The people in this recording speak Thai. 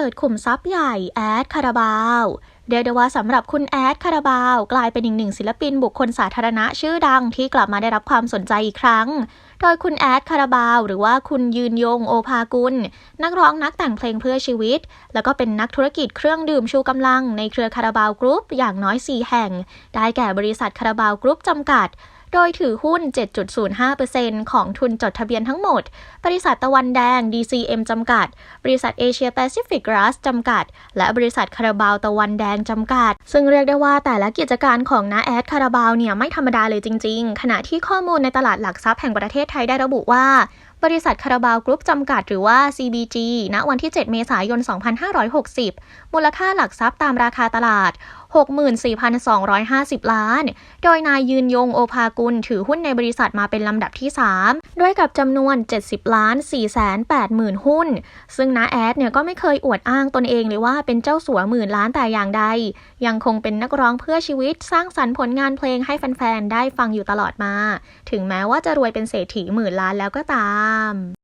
ปิดขุมทรัพย์ใหญ่แอดคาราบาวเรียกได้ว่าสำหรับคุณแอดคาราบาว กลายเป็นอีกหนึ่งศิลปินบุคคลสาธารณะชื่อดังที่กลับมาได้รับความสนใจอีกครั้ง โดยคุณแอดคาราบาว หรือว่าคุณยืนยงโอภากุล นักร้องนักแต่งเพลงเพื่อชีวิต แล้วก็เป็นนักธุรกิจเครื่องดื่มชูกำลังในเครือคาราบาวกรุ๊ปอย่างน้อย 4 แห่ง ได้แก่บริษัทคาราบาวกรุ๊ปจำกัด โดยถือหุ้น 7.05%ของทุนจดทะเบียนทั้งหมด บริษัทตะวันแดง DCM จำกัด บริษัทเอเชียแปซิฟิกก a สจำกัด และบริษัทคาราบาวตะวันแดงจำกัด ซึ่งเรียกได้ว่าแต่ละกิจการของน้าแอดคาราบาวเนี่ยไม่ธรรมดาเลยจริง ๆ ขณะที่ข้อมูลในตลาดหลักทรัพย์แห่งประเทศไทยได้ระบุว่าบริษัทคาราบาวกรุ๊ปจำกัดหรือว่า CBG ณ วันที่ 7 เมษายน 2560 มูลค่าหลักทรัพย์ตามราคาตลาด 64,250 ล้าน โดยนายยืนยงโอภากุลถือหุ้นในบริษัทมาเป็นลำดับที่ 3 ด้วยกับจำนวน 70 ล้าน4แสน8หมื่นหุ้น ซึ่งน้าแอดเนี่ยก็ไม่เคยอวดอ้างตนเองเลยว่าเป็นเจ้าสัวหมื่นล้านแต่อย่างใด ยังคงเป็นนักร้องเพื่อชีวิตสร้างสรรค์ผลงานเพลงให้แฟน ๆ ได้ฟังอยู่ตลอดมา ถึงแม้ว่าจะรวยเป็นเศรษฐีหมื่นล้านแล้วก็ตาม